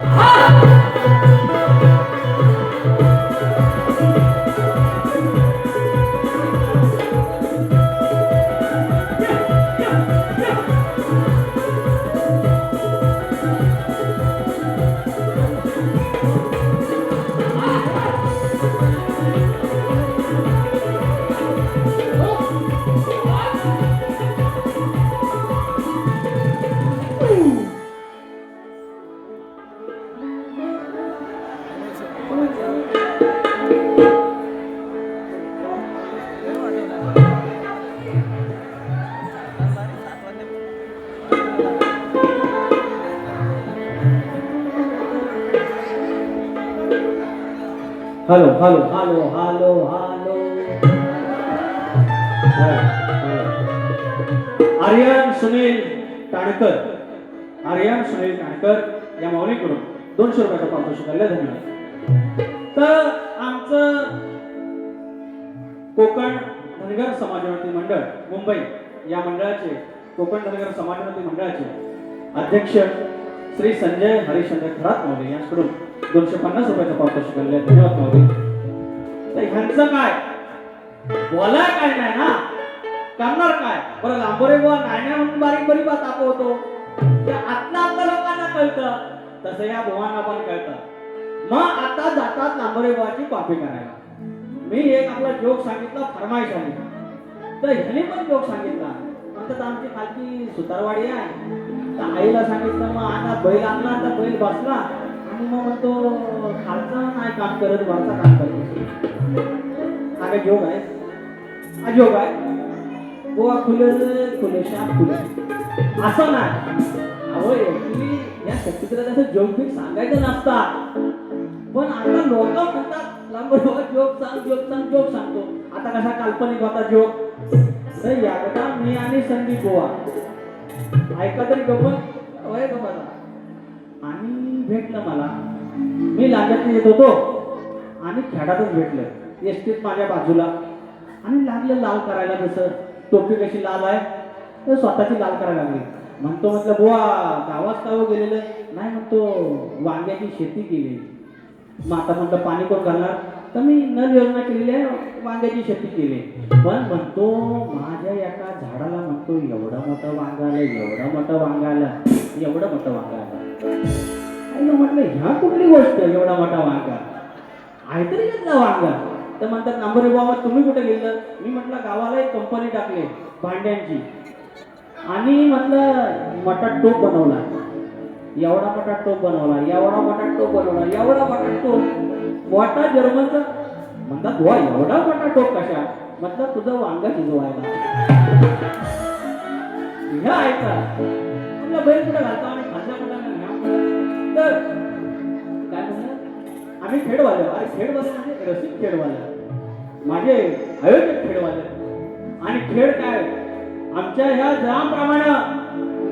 Ah! Hello hello hello hello hello Aryan Sunil Tankar Aryan Sunil Tankar या माऊलीकडून दोनशे रुपयाचा पारितोषिक धन्यवाद. तर आमचं कोकण धनगर समाजोन्नती मंडळ मुंबई या मंडळाचे कोकण धनगर समाजोन्नती मंडळाचे अध्यक्ष श्री संजय हरिश्चंद्र खरात महोदय यांच्याकडून दोनशे पन्नास रुपयाचा पारितोषिक धन्यवाद धन्यवाद महोदय तर ह्यांचं काय? बोलाय काय नाही ना करणार काय? बरं लांबोरे बुवा नाही म्हणून बारीक बारीक बा तापवतो. ते आता आतल्या लोकांना कळतं तसं या बुवांना पण कळतं. मग आता जातात लांबोरे बुवाची कॉपी करायला. मी एक आपला जोक सांगितला फरमाईश आली. तर ह्याने पण जोक सांगितला. म्हणतात आमची खालची सुतारवाडी आहे. तर आईला सांगितलं मग आता बैल आणला आता बैल बसला. आणि मग म्हणतो खालचा नाही काम करत वरचा काम करतो हा काय जोग आहे? हा जोग आहे? गोवा खुले खुलेशा खुले असं नाही. अहो ऍक्च्युली या सचित्रात असं जोग बिक सांगायचं नसतात पण आता लोक म्हणतात लांब जोग सांग जोग सांग जोग सांगतो. आता कसा काल्पनिक होता जोग तर एकदा मी आणि संदीप गोवा. ऐका तरी गप्पत वय गप्पाला आणि भेटलं मला. मी लांजात येत होतो आणि खेळातच भेटलं. एसटीत माझ्या बाजूला. आणि लागलं लाल करायला जसं टोपी कशी लाल आहे? तर स्वतःची लाल करायला लागली. म्हणतो म्हटलं बुवा गावात गाव हो गेलेलं? नाही म्हणतो वांग्याची शेती केली. मग आता म्हटलं पाणी कोण घालणार तर मी नल योजना केलेली आहे वांग्याची शेती केली. पण म्हणतो माझ्या एका झाडाला म्हणतो एवढं मोठं वांग आलं एवढं मोठं वांग एवढं मोठं वांग आईला म्हटलं ह्या कुठली गोष्ट एवढा मोठा वांगा? आहे तरी घेतला वांगा. तर म्हणतात नंबर बाबा तुम्ही कुठे गेलं मी म्हटलं गावाला एक कंपनी टाकली भांड्यांची. आणि म्हटलं मटा टोप बनवला. एवढा मोठा टोप बनवला एवढा मोठा टोप बनवला एवढा मोठा टोप मोठा जर्मनचा? म्हणतात वा एवढा मोठा टोप कशा? म्हटलं तुझं वांगा शिजवायला. ह्या ऐका म्हटलं बैल कुठं घालतो आणि काय म्हणलं आम्ही खेडवाले. अरे खेडवाले म्हणजे रसिक खेडवाले. माझे आयोजक खेडवाले. आणि खेळ काय? आमच्या ह्या ज्याप्रमाणे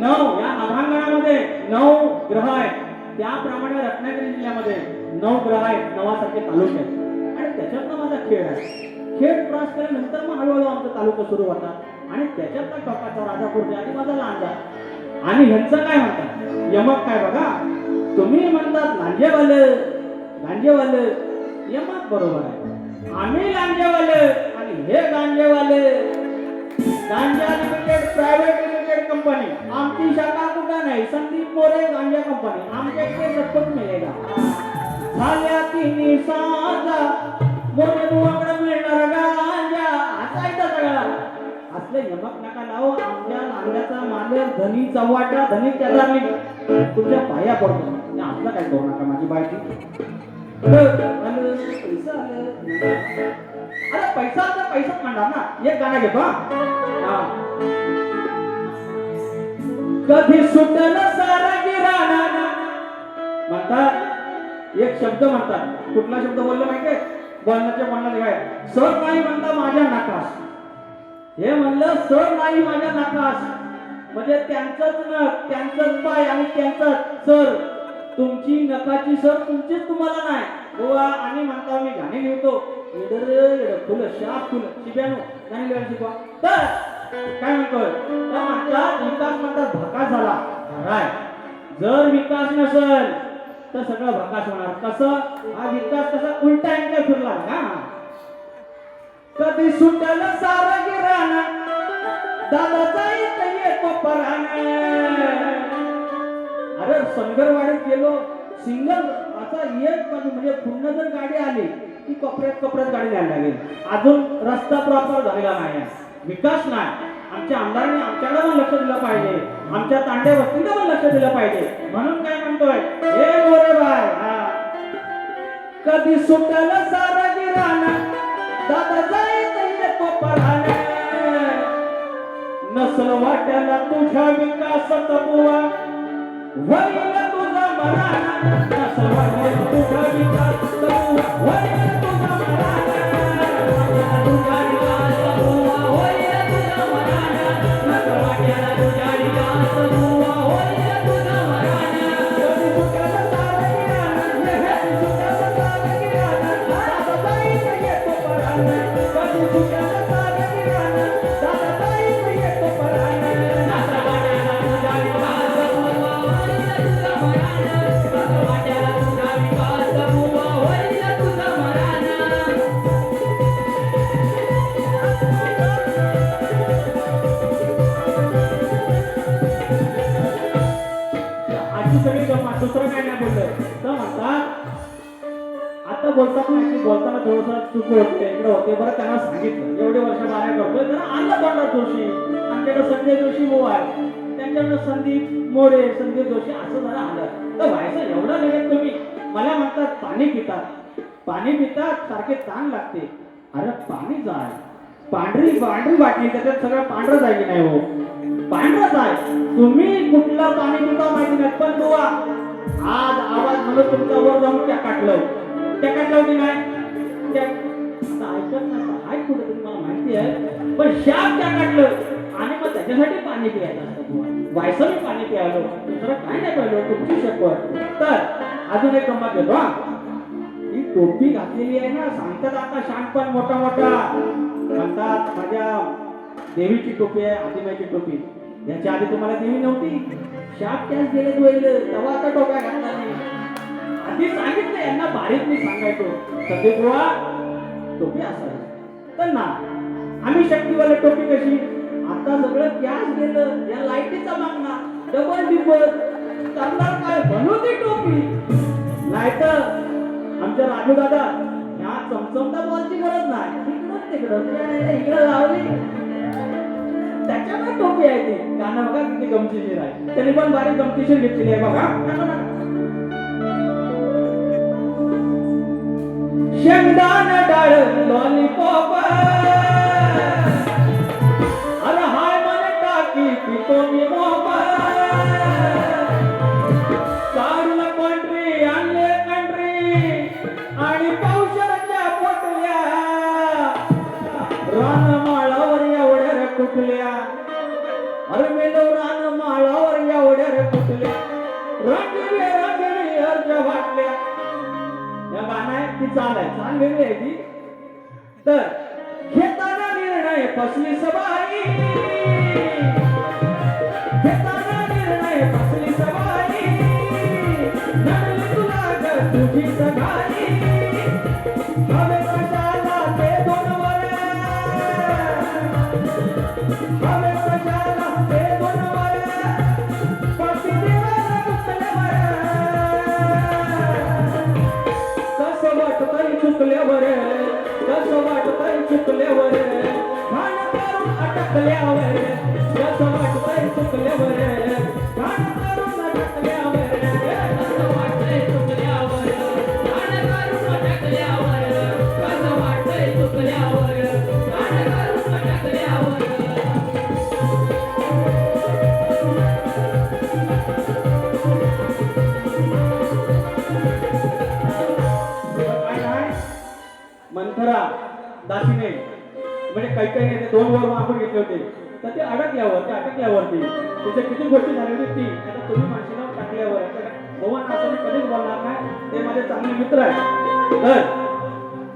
नऊ या अभांगणामध्ये नऊ ग्रह आहेत. त्याप्रमाणे रत्नागिरी जिल्ह्यामध्ये नऊ ग्रह आहेत. नवासारखे तालुके आहेत. आणि त्याच्यातला माझा खेळ आहे. खेळ क्रॉस केल्यानंतर मग हळूहळू आमचा तालुका सुरू होता आणि त्याच्यातला टोकाचा राजापूरचा आणि माझा लांजा आणि ह्यांचं काय म्हणतात? यमक काय बघा? तुम्ही म्हणतात लांजेवाल गांजेवाल हे मात बरोबर आहे. आम्ही लांजेवाले आणि हे गांजेवाले. गांजा लिमिटेड प्रायव्हेट लिमिटेड कंपनी आमची शाखा कुठं नाही? संदीप मोरे गांजा कंपनी आमच्या इथे सत्तर मिळेगा. झाल्या तिन्ही साजा. मोठे बुवाकडे मिळणार गांजा. असायचा सगळा. असले यमक नका लावू. आमच्या नांद्याचा मालक धनी चव्हाटा धनी त्याला तुमच्या पाया पडतो. आणि काय करू नका माझी बायकी. अरे पैसा तर पैसाच म्हणणार ना. एक गाणं घेतो कधी सुटल सारा गिराणा. म्हणतात एक शब्द म्हणतात. कुठला शब्द बोलला माहितीये बोलण्याच्या म्हणणं काय सर नाही म्हणता माझ्या नाकास. हे म्हणलं सर नाही माझ्या नाकास. म्हणजे त्यांचंच नख त्यांचंच पाय आणि त्यांचंच सर तुमची नकाची सर तुमचीच तुम्हाला नाही. गोवा आणि म्हणता मी गाणी लिहितो. इडर इडर फुलं शाप फुलं शिब्यानो गाणी लिहायला शिकवा. तर काय म्हणतोय? त्या म्हणतात विकास म्हणतात भकास झाला. खराय. जर विकास नसेल तर सगळं भकास होणार. कसं? हा विकास कसा उलटा अँगल फिरला का कधी सुटल सारा गिराना दादाचा येतो पराने अरे संगरवाडीत गेलो सिंगल असा एक बाजू म्हणजे पुन्हा जर गाडी आली की कपड्यात कपड्यात गाडी द्यायला लागेल. अजून रस्ता प्रॉपर झालेला नाही विकास नाही. आमच्या आमदारांनी आमच्याकडे पण लक्ष दिलं पाहिजे. आमच्या तांड्या वस्तीला पण लक्ष दिलं पाहिजे. म्हणून काय म्हणतोय? हे मोरे बाय हा. कधी सुटल सारा गिराना दादा जाईत येतो पराने नसल वाट्याला तुझ्या विकासात बुवा तुझा थोडस होते इकडे होते. बरं त्यांना सांगितलं. एवढे वर्ष बाहेर करतोय त्यांना आलं पंढर जोशी. आमच्याकडे संजय जोशी मो आहे. त्यांच्याकडे संदीप मोरे संदीप जोशी असं जरा आलं. तर व्हायचं एवढं लगेच तुम्ही. मला म्हणतात पाणी पितात. पाणी पितात सारखे ताण लागते. अरे पाणी जाय. पांढरी पांढरी बाटली त्याच्यात सगळं पांढरं जाय की नाही हो? पांढरंच आहे. तुम्ही कुठलं पाणी पिता माहिती नाही पण बुवा आज आवाज म्हणून तुमचा वर जाऊन त्या काटलं त्या काटलं की नाही? त्या ऐकत नाही हाय कुठे तरी माहिती आहे पण शाप त्या काढलं आणि मग त्याच्यासाठी पाणी प्यायचं व्हायचं मी पाणी प्यायलो दुसरं काय नाही पाहिलं तुमची शपथ तर अजून एक गंमत घेतो हा ही टोपी घातलेली आहे ना सांगतात आता शानपण मोठा मोठा म्हणतात माझ्या देवीची टोपी आहे आदिमाची टोपी याच्या आधी तुम्हाला देवी नव्हती शाप त्याच गेले तू तेव्हा आता टोप्या घातला नाही मी सांगितलं यांना बारीक मी सांगायचो. सध्या बुवा टोपी असायची तर ना आम्ही शक्तीवाले टोपी कशी? आता सगळं कॅश गेलं या लाईटीचा मागणार डबल डिबल करणार काय? बनवते टोपी. लायटर आमच्या राजू दादा ह्या चमचमता बॉलची गरज नाही. इकडं तिकडं. इकडं लावली. त्याच्यामुळे टोपी आहे ती. गाणं बघा किती गमतीशीर आहे. त्यांनी पण बारीक गमतीशीर घेतलेली आहे. बघा. नका, नका. डाळ लॉलीपॉप अरे हाय मन टाकी पितो मी ती चाल आहे चाल वेगळी आहे ती. तर घेताना निर्णय फसली सवाई घेताना निर्णय फसली सवाई तुला ग तुझी सगाई. हवे कशाला ते दोन वर. हवे चुकल्यावर कसं वाटतंय चुकल्यावर भान करून अटकल्यावर कसं वाटतंय चुकल्यावर भान दोन वर मागून घेतले होते. तर ते अडकल्यावर ते अटकल्यावरती त्याच्या किती गोष्टी झाली होती ती आता तुम्ही माणसाला टाकल्यावर भगवान असं मी कधीच बोलणार नाही. ते माझे चांगले मित्र आहेत. तर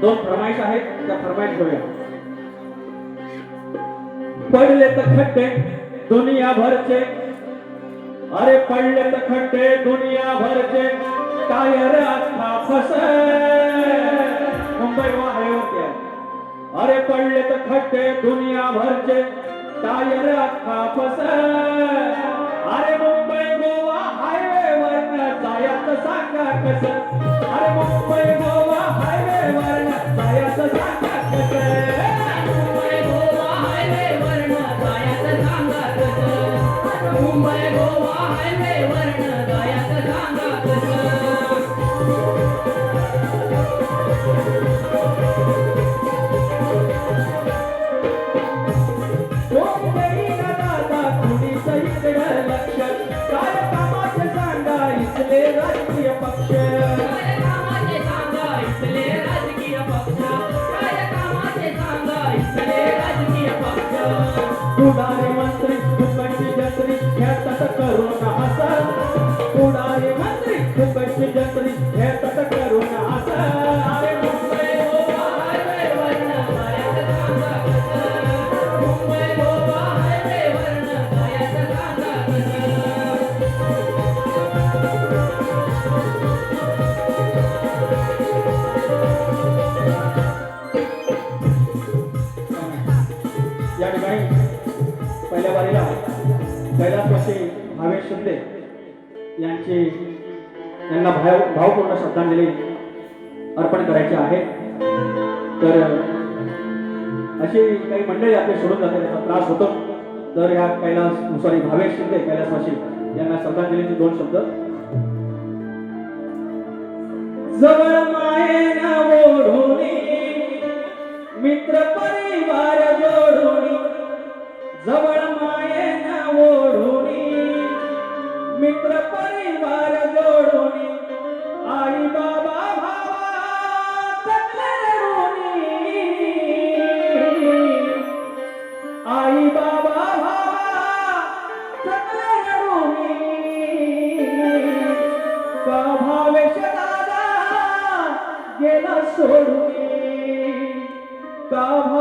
दोन फरमाईश आहेत त्या फरमाईश घेऊया. पडले तर खड्डे दुनिया भरचे अरे पडले तर खड्डे दुनिया भरचे टायर अख्खा फस मुंबई वा हायवेवरती पडले तर खड्डे दुनिया भरचे टायर अख्खा फस. अरे मुंबई गोवा हायवे वरन जायचं सांगा कस? अरे मुंबई गोवा हायवे वरन जायचं सांगा कस? मुंबई गोवा हायवे वर्ण जायचं सांगा कसं? मुंबई गोवा हायवे वर्ण जायचं यांचे त्यांना भाव भावपूर्ण श्रद्धांजली अर्पण करायची आहे. तर अशी काही मंडळी आपले सोडून जाते त्याचा त्रास होतो. तर या कैलास सॉरी भावेश शिंदे कैलास वाशी यांना श्रद्धांजलीचे दोन शब्द. जवळ मायेना ओढोनी मित्र परिवार जोडोनी जवळ मायेना ओढोनी मित्र का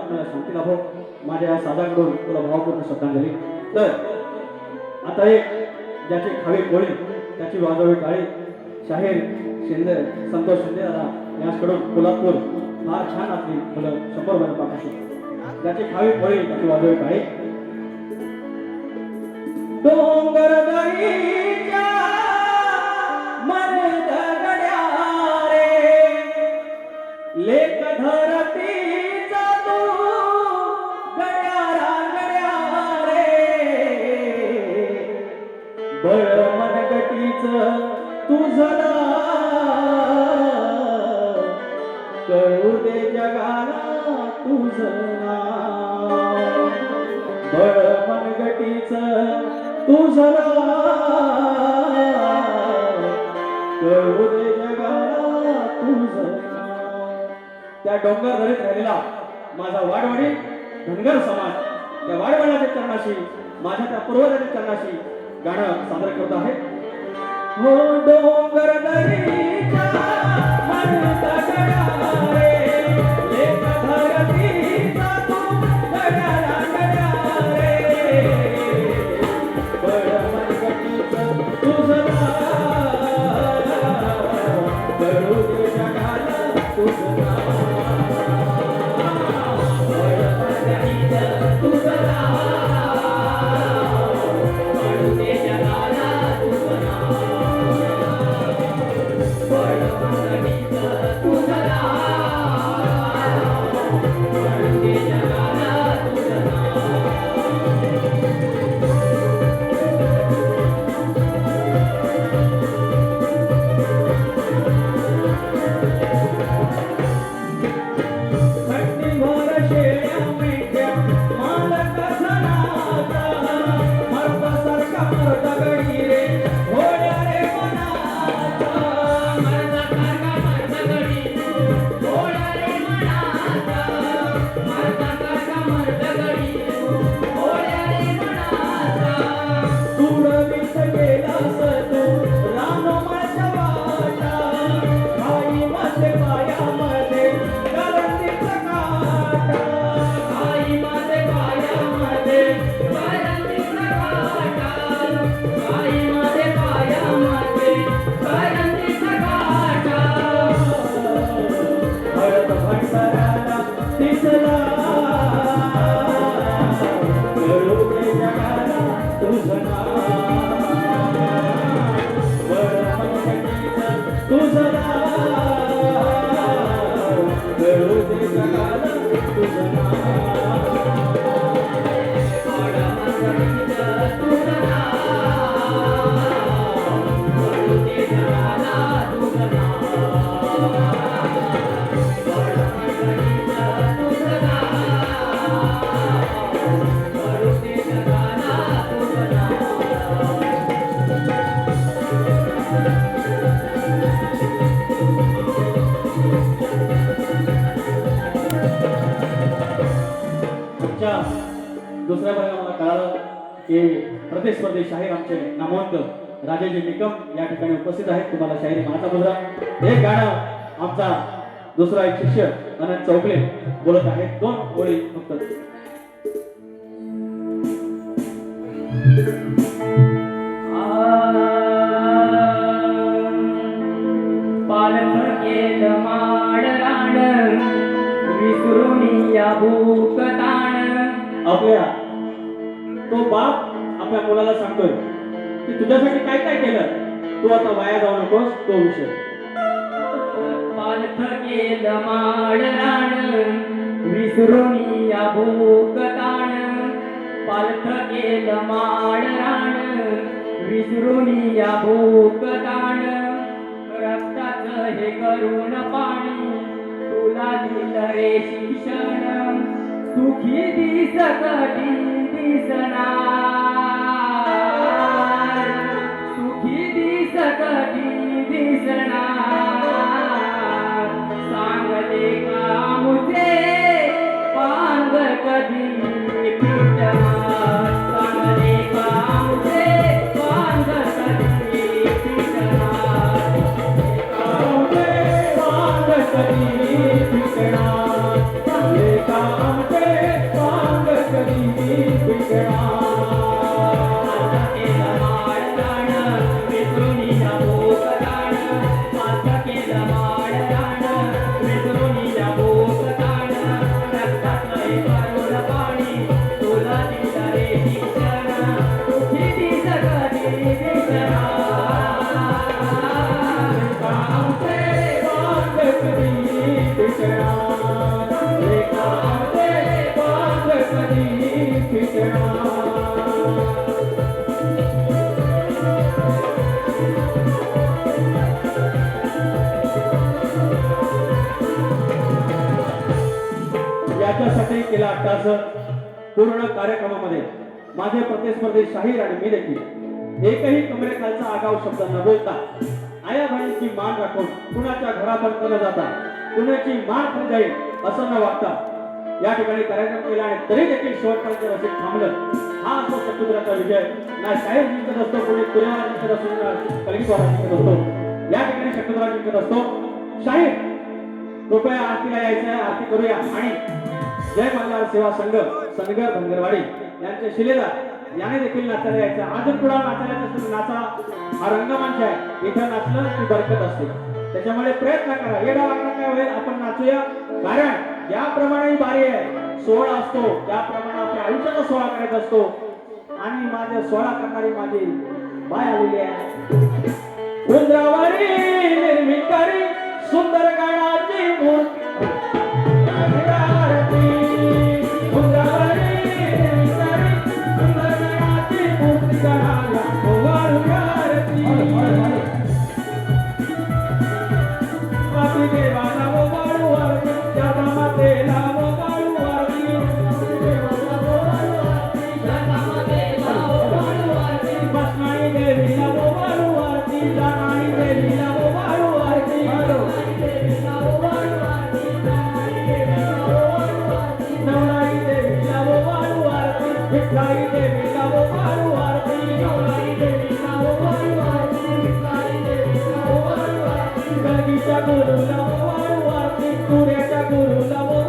तिथं तुझ्या भाऊ. माझ्या साधाकडून तुला भावपूर्ण श्रद्धांजली. तर आता एक ज्याची खावी कोळी त्याची वाजवी काळी शाहीर शिंदे संतोष शिंदे दादा याचकडून कोल्हापूर फार छान आपली मुलं शंभर वर पाठवू त्याची खावी कोळी त्याची वाजवी काळी. डोंगर लेख धरत बळ मनगटीच तुझं कळू दे जगाला तुझं नाव. बळ मनगटीच तुझं कळू दे जगाला तुझं त्या डोंगर धरीत राहिलेला माझा वाडवडी धनगर समाज त्या वाडवडिलाच्या चरणाशी माझ्या त्या पूर्वजाच्या चरणाशी गाणं सादर करत आहे. हो डोंगर दरीचा नामवंत राजेजी निकम या ठिकाणी उपस्थित आहेत. तुम्हाला शाहिरी माझा मुद्रा हे गाणं आमचा दुसरा एक शिष्य अनंत चौगले बोलत आहेत. दोन ओळी फक्त. आपल्या तो बाप आपल्या मुलाला सांगतोय. की तुझ्यासाठी काय काय केलं? तू आता वाया जाऊ नकोस तो विषय. पालथ केलं माड विसरून या भूक ताण पालथ केलं माड राण विसरून या भूक ताण रक्ताचं हे करून पाणी तुला दिलं रे शिक्षण. सुखी दिस याच्यासाठी केला तास पूर्ण कार्यक्रमामध्ये. माझे प्रतिस्पर्धी शाहीर आणि मी देखील. एकही कमरेखालचा आगाव शब्द न बोलता आया बहिणीची मान राखून कुणाच्या घरापर्यंत न जाता कुणाची मान खाली जाईल असं न वागता या ठिकाणी कार्यक्रम केला आणि तरी देखील शेवटपर्यंत रसिक थांबलं. हा असतो शत्रुघ्नाचा विजय. ना शाहीर जिंकत असतो कोणी तुरेवार जिंकत असतो ना कलगीद्वारा जिंकत असतो. या ठिकाणी शत्रुघ्ना जिंकत असतो. शाहीर कृपया आरतीला यायचं आहे आरती करूया. आणि जय मल्हार सेवा संघ सनगर धनगरवाडी यांच्या शिलेदार याने देखील नाचायला यायचं. अजून नाचायला असेल नाचा हा रंगमंच आहे. इथं नाचलं की बरकत असते. त्याच्यामुळे प्रयत्न करा. येडा वागणं काय होईल आपण नाचूया. कारण याप्रमाणे बारी आहे सोहळा असतो. त्याप्रमाणे आपल्या आयुष्याचा सोहळा करायचा असतो. आणि माझ्या सोहळा करणारी माझी बाय आलेली आहे. रुद्रावरी निर्मिकारी सुंदर गणाची Gustavo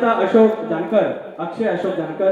बुवा अक्षता अशोक जानकर अक्षय अशोक जानकर